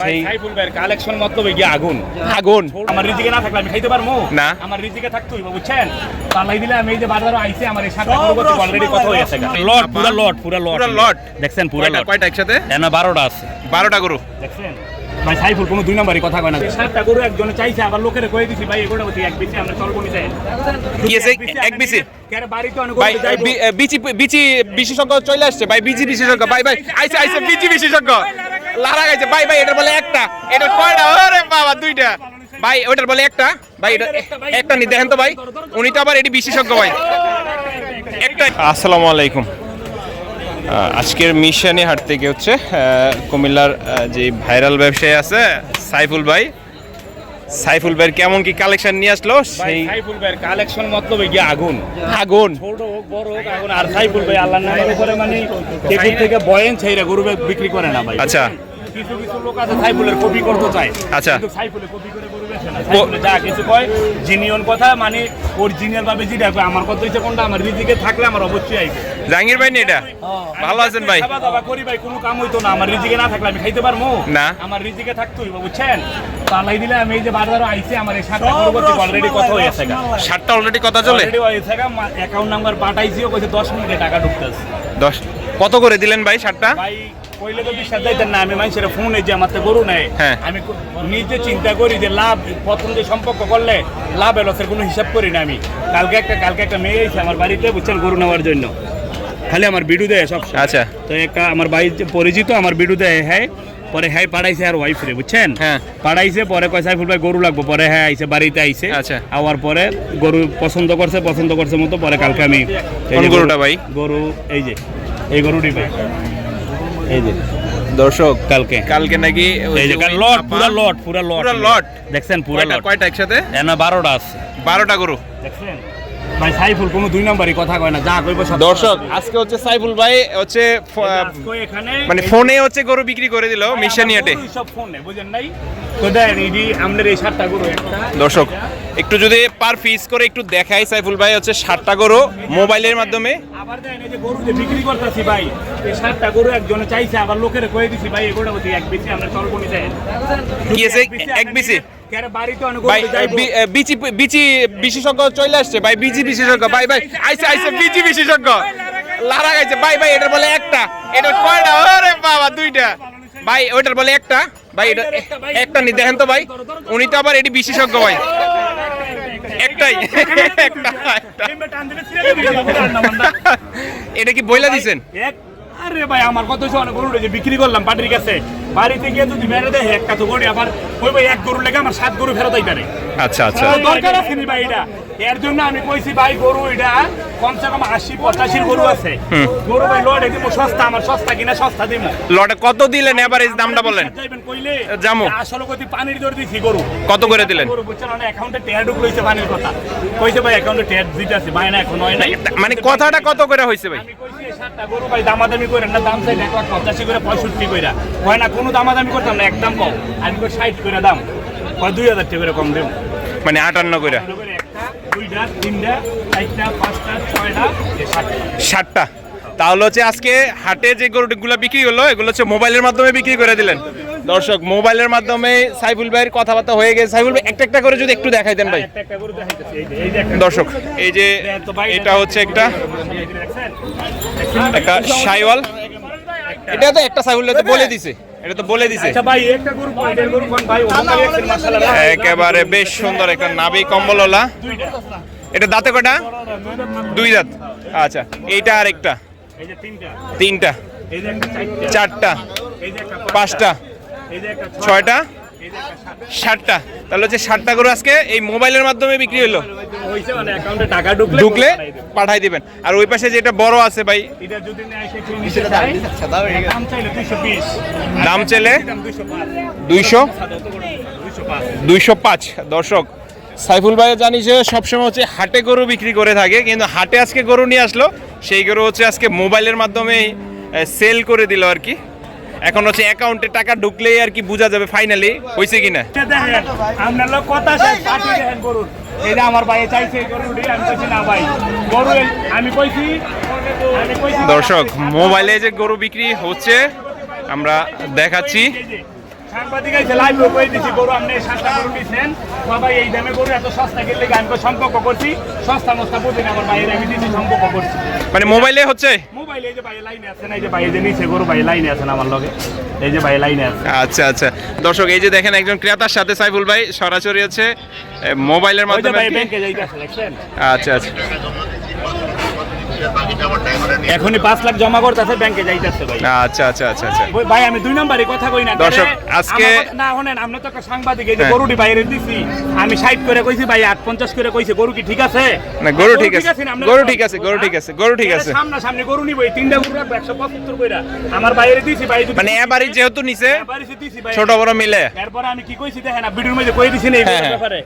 সেই সাইফুল ভাইয়ের কালেকশন মতলব গিয়ে আগুন। আগুন। আমার রিজিকে না থাকলে আমি খাইতে পারব না। আমার রিজিকে থাকতো বুঝছেন? পাল্লাই দিলে আমি এই যে বাজারে আইছে আমার এই সাতটা গরু অলরেডি কথা হয়ে গেছে লট পুরা লট পুরা লট। পুরা lot? দেখছেন পুরা লট। কয়টা একসাথে? এনা বারোটা আছে। বারোটা গরু? দেখছেন? ভাই সাইফুল কোনো দুই নম্বরই কথা কয় না। সাতটা গরু একজনে চাইছে আবার লোকের কয়ে দিছি ভাই এগুলো এক বিচি আমরা চলবো নিতে কি আছে? এক বিচি? কেন অনেক ভাই বিচি বিচি বিশেষজ্ঞ চলে আসছে। ভাই বিচি বিশেষজ্ঞ। ভাই ভাই আইছে আইছে বিচি বিশেষজ্ঞ। লারা গাইছে। ভাই ভাই এটার বলে একটা। এটা কয়টা? ওরে বাবা দুইটা। ভাই ওটার বলে একটা। ভাই এটা একটা নি দেখেন তো ভাই। উনি তো আবার এটি বিশেষজ্ঞ ভাই। একটা। আসসালামু আলাইকুম। আজকের মিশনে হাঁটতে গিয়ে হচ্ছে আহ, কুমিল্লার যে ভাইরাল ব্যবসায়ী আছে সাইফুল ভাই সাইফুল ভাইয়ের কেমন কি কালেকশন নিয়ে আসলো? সেই সাইফুল ভাইয়ের কালেকশন মতলব গিয়ে আগুন। আগুন। ছোট হোক বড় হোক আগুন। আর সাইফুল ভাই আল্লাহর নামের উপরে মানে টেবিল থেকে বয়েন ছাইরা গরু বিক্রি করে না ভাই। আচ্ছা। কিছু কিছু লোক আছে সাইফুলের কপি করতে চায়। আচ্ছা। সাইফুলের কপি করে গরু বেচে না। সাইফুলে যা কিছু কয় জিনিয়ন কথা মানে অরিজিনাল ভাবে যেটা আমার কথা হচ্ছে কোনটা? আমার রিজিকে থাকলে আমার অবশ্যই আইবে। জাহাঙ্গীর ভাই নি এটা? ভালো আছেন ভাই? খাওয়া দাওয়া করি ভাই কোনো কাম হইতো না। আমার রিজিকে না থাকলে আমি খাইতে পারব না। আমার রিজিকে থাকতো বুঝছেন? দিলে আমি এই যে বাজারে আইছি আমার এই সাতটা গরু অলরেডি কথা হয়ে সাতটা অলরেডি কথা চলে? অলরেডি অ্যাকাউন্ট নাম্বার পাঠাইছিও কইছে 10 মিনিটে টাকা ঢুকতেছে। কত করে দিলেন ভাই সাতটা? ভাই কইলে তো বিশ্বাস যাইতেন না আমি মানুষের ফোনে যে আমার গরু নেই। হ্যাঁ। আমি নিজে চিন্তা করি যে লাভ প্রথম যে সম্পর্ক করলে লাভ লসের কোনো হিসাব করি না আমি। কালকে একটা কালকে একটা মেয়ে এসে আমার বাড়িতে বুঝছেন গরু নেওয়ার জন্য। খালি আমার বিডু দেয় সব আচ্ছা। তো একটা আমার বাড়ির যে পরিচিত আমার বিডু দেয় হ্যাঁ পরে হ্যাঁ পাড়াইছে আর ওয়াইফ রে বুঝছেন? হ্যাঁ। পাঠাইছে পরে কয় সাইফুল ভাই গরু লাগবো। পরে হ্যাঁ আইছে বাড়িতে আইছে। আচ্ছা। আওয়ার পরে গরু পছন্দ করছে পছন্দ করছে মতো পরে কালকে আমি এই গরুটা ভাই? গরু এই যে এই গরুটি ভাই। এই যে দর্শক কালকে। কালকে নাকি এই যে লট পুরা লট পুরা লট। পুরা লট? দেখছেন পুরা লট। কয়টা একসাথে? এনা বারোটা আছে। বারোটা গরু। দেখছেন? ভাই সাইফুল কোনো দুই নম্বরই কথা কয় না যা কইব সব দর্শক আজকে হচ্ছে সাইফুল ভাই হচ্ছে মানে ফোনে হচ্ছে গরু বিক্রি করে দিল মিশানিয়াটে সব ফোনে বুঝেন নাই? তো দেন ইডি আমাদের এই সাতটা গরু একটা। দর্শক একটু যদি পার পিস করে একটু দেখাই সাইফুল ভাই হচ্ছে সাতটা গরু মোবাইলের মাধ্যমে। আবার দেন এই যে গরু যে বিক্রি করতেছি ভাই এই সাতটা গরু একজনে চাইছে আবার লোকের কয়ে দিছি ভাই এগুলো বলছি এক বেশি আমরা চলবো নি দেন কি আছে? এক বেশি? বিশেষজ্ঞ চলে আসছে ভাই বিশেষজ্ঞ ভাই ভাই আইছে আইছে বিচি বিশেষজ্ঞ লারা গাইছে ভাই ভাই এটার বলে একটা এটা কয়টা ওরে বাবা দুইটা ভাই ওইটার বলে একটা ভাই এটা একটা নি দেখেন তো ভাই উনি তো আবার এটি বিশেষজ্ঞ ভাই একটাই। এটা কি বইলা দিছেন? আরে ভাই আমার কত অনেক গরু যে বিক্রি করলাম পাটির কাছে। বাড়িতে গিয়ে যদি মেরে দেয় একটা তো গরু আবার ওই ভাই এক গরু লেগে আমার সাত গরু ফেরত আইতারে। আচ্ছা আচ্ছা। দরকার আছে নি ভাই এটা? এর জন্য আমি কইছি ভাই গরু এটা কমসে কম আশি পঁচাশির গরু আছে। গরু ভাই লড়ে দিব সস্তা আমার সস্তা কিনা সস্তা দিব লটে কত দিলেন এভারেজ দামটা বলেন? যাইবেন কইলে যামু। আসলে কইতে পানির দর দিছি গরু। কত করে দিলেন? গরু বুঝছেন না অ্যাকাউন্টে টেয়ার ঢুক লইছে পানির কথা। কইছে ভাই অ্যাকাউন্টে টেয়ার দিতে আছে ভাই না এখন হয় নাই। মানে কথাটা কত করে হয়েছে ভাই? আমি কইছি সাতটা গরু ভাই দামাদামি করেন না দাম চাই এক লাখ পঞ্চাশি করে পঁয়ষট্টি কইরা। হয় না কোনো দামাদামি করতাম না একদম কম। আমি কই ষাট করে দাম। দুই হাজার টাকা করে কম দেব। মানে আটান্ন করে একটা দুইটা তিনটা চারটা পাঁচটা ছয়টা সাতটা। ষাটটা তাহলে হচ্ছে আজকে হাটে যে গরুগুলো বিক্রি হলো এগুলো হচ্ছে মোবাইলের মাধ্যমে বিক্রি করে দিলেন। দর্শক মোবাইলের মাধ্যমে সাইফুল ভাইয়ের কথাবার্তা হয়ে গেছে। সাইফুল ভাই একটা একটা করে যদি একটু দেখাই দেন ভাই। দর্শক এই যে এটা হচ্ছে একটা একটা সাইওয়াল এটা তো একটা সাইফুল তো বলে দিছে। এটা তো বলে দিছে। আচ্ছা ভাই একটা গরু পয়েন্টের গরু কোন ভাই ওখানে দেখছেন মাশাআল্লাহ একেবারে বেশ সুন্দর একটা নাবি কম্বলওয়ালা। এটা দাঁতে কটা দুই দাঁত। আচ্ছা এইটা আর একটা এই যে তিনটা। তিনটা। এই যে একটা চারটা। চারটা। এই যে একটা পাঁচটা। এই যে একটা ছয়টা। ষাটটা তাহলে হচ্ছে ষাটটা গরু আজকে এই মোবাইলের মাধ্যমে বিক্রি হলো। হইছে মানে অ্যাকাউন্টে টাকা ঢুকলে ঢুকলে পাঠাই দিবেন। আর ওই পাশে যেটা বড় আছে ভাই দাম চাইলে 220 দাম চাইলে দাম 205 দুইশো? দুইশো পাঁচ দর্শক। সাইফুল ভাই জানি যে সবসময় হচ্ছে হাটে গরু বিক্রি করে থাকে কিন্তু হাটে আজকে গরু নিয়ে আসলো। সেই গরু হচ্ছে আজকে মোবাইলের মাধ্যমেই সেল করে দিল আর কি। এখন হচ্ছে অ্যাকাউন্টে টাকা ঢুকলেই আর কি বোঝা যাবে ফাইনালি হয়েছে কিনা? আপনার কথা শেষ পাটি দেখেন গরুর। এটা আমার ভাই চাইছে গরুটি আমি কইছি না ভাই গরু আমি কইছি দর্শক মোবাইলে যে গরু বিক্রি হচ্ছে আমরা দেখাচ্ছি। সাংবাদিক লাইভ গরু আপনি সাতটা গরু বাবা এই দামে গরু এত সস্তা কিনলে তো সম্পর্ক করছি? সস্তা মস্তা বুঝি আমার বাইরে আমি সম্পর্ক করছি। মানে মোবাইলে হচ্ছে? মোবাইল এই যে বাইরে লাইনে আছেন এই যে যে নিচে গরু বাইরে লাইনে আছেন আমার লগে? এই যে বাইরে লাইনে আছে। আচ্ছা আচ্ছা। দর্শক এই যে দেখেন একজন ক্রেতার সাথে সাইফুল ভাই সরাসরি হচ্ছে মোবাইলের মাধ্যমে ভাই ব্যাংকে আচ্ছা আচ্ছা। এখনই পাঁচ লাখ জমা করতেছে ব্যাংকে যাইতেছে ভাই। আচ্ছা আচ্ছা আচ্ছা আচ্ছা। ভাই আমি দুই নম্বরই কথা কই না দর্শক, আজকে- না শুনেন তো একটা সাংবাদিক এই যে হ্যাঁ। গরুটি বাইরে দিছি আমি ষাট করে কইছি ভাই আট পঞ্চাশ করে কইছি গরু কি ঠিক আছে? না, গরু ঠিক আছে। গরু ঠিক আছে, গরু ঠিক আছে, গরু ঠিক আছে। সামনা সামনে গরু নিব এই তিনটা গরু রাখব একশো পঁচাত্তর কইরা। আমার বাইরে দিছি ভাই মানে এবারই যেহেতু নিছে ভাই। ছোট বড় মিলে। এরপরে আমি কি কইছি দেখেন ভিডিওর মধ্যে কই দিছি না এই হ্যাঁ, হ্যাঁ, ব্যাপারে।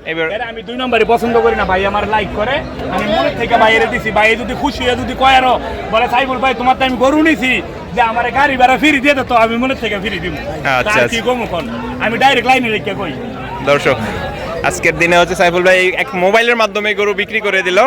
আমি দুই নম্বরে পছন্দ করি না ভাই আমার লাইক করে। আমি মনে থেকে বাইরে দিছি ভাই যদি খুশি হয়ে যদি কয় আরও বলে সাইবুল ভাই তোমার তো আমি গরু নিছি। যে আমার গাড়ি ভাড়া ফিরি দিয়ে তো আমি মনে থেকে ফিরি দিব। আচ্ছা, কি আচ্ছা। কমু কোন? আমি ডাইরেক্ট লাইনে রেখে কই? দর্শক আজকের দিনে হচ্ছে সাইফুল ভাই এক মোবাইলের মাধ্যমে গরু বিক্রি করে দিল।